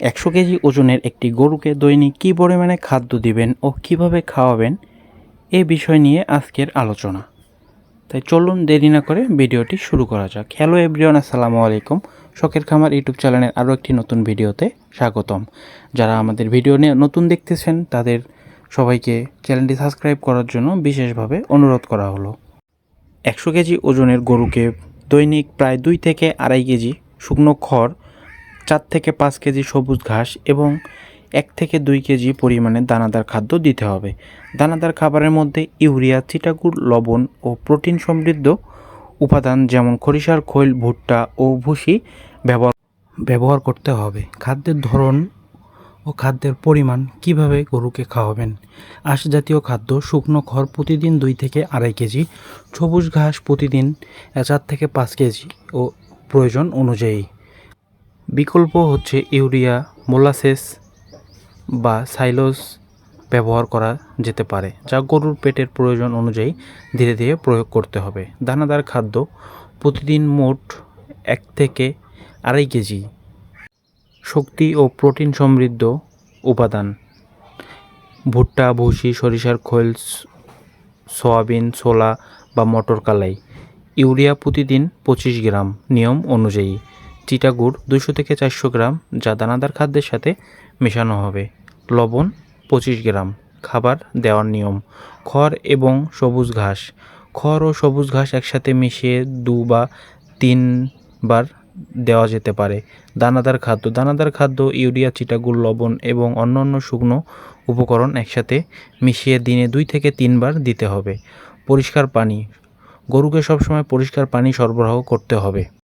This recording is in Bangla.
একশো কেজি ওজনের একটি গরুকে দৈনিক কী পরিমাণে খাদ্য দিবেন ও কীভাবে খাওয়াবেন এ বিষয় নিয়ে আজকের আলোচনা। তাই চলুন দেরি না করে ভিডিওটি শুরু করা যাক। হ্যালো এভরিওয়ান, আসসালামু আলাইকুম। শখের খামার ইউটিউব চ্যানেলের আরও একটি নতুন ভিডিওতে স্বাগতম। যারা আমাদের ভিডিও নিয়ে নতুন দেখতেছেন, তাদের সবাইকে চ্যানেলটি সাবস্ক্রাইব করার জন্য বিশেষভাবে অনুরোধ করা হলো। একশো কেজি ওজনের গরুকে দৈনিক প্রায় দুই থেকে আড়াই কেজি শুকনো খড় চার থেকে পাঁচ কেজি সবুজ ঘাস এবং এক থেকে দুই কেজি পরিমাণে দানাদার খাদ্য দিতে হবে। দানাদার খাবারের মধ্যে ইউরিয়া, চিটাগুড়, লবণ ও প্রোটিন সমৃদ্ধ উপাদান যেমন খরিষার খৈল, ভুট্টা ও ভুসি ব্যবহার ব্যবহার করতে হবে। খাদ্যের ধরন ও খাদ্যের পরিমাণ কীভাবে গরুকে খাওয়াবেন? আঁশ জাতীয় খাদ্য, শুকনো খড় প্রতিদিন দুই থেকে আড়াই কেজি, সবুজ ঘাস প্রতিদিন চার থেকে পাঁচ কেজি ও প্রয়োজন অনুযায়ী। বিকল্প হচ্ছে ইউরিয়া, মোলাসেস বা সাইলোস ব্যবহার করা যেতে পারে, যা গরুর পেটের প্রয়োজন অনুযায়ী ধীরে ধীরে প্রয়োগ করতে হবে। দানাদার খাদ্য প্রতিদিন মোট এক থেকে আড়াই কেজি। শক্তি ও প্রোটিন সমৃদ্ধ উপাদান। ভুট্টা, ভুসি, সরিষার খৈল, সয়াবিন, ছোলা বা মটর কালাই। ইউরিয়া প্রতিদিন পঁচিশ গ্রাম নিয়ম অনুযায়ী। চিটাগুড় দুশো থেকে চারশো গ্রাম, যা দানাদার খাদ্যের সাথে মেশানো হবে। লবণ পঁচিশ গ্রাম, খাবার দেওয়ার নিয়ম। খড় এবং সবুজ ঘাস। খড় ও সবুজ ঘাস একসাথে মিশিয়ে দু বা তিনবার দেওয়া যেতে পারে। দানাদার খাদ্য। দানাদার খাদ্য, ইউরিয়া চিটাগুড় লবণ এবং অন্যান্য শুকনো উপকরণ একসাথে মিশিয়ে দিনে দুই থেকে তিনবার দিতে হবে। পরিষ্কার পানি। গরুকে সবসময় পরিষ্কার পানি সরবরাহ করতে হবে।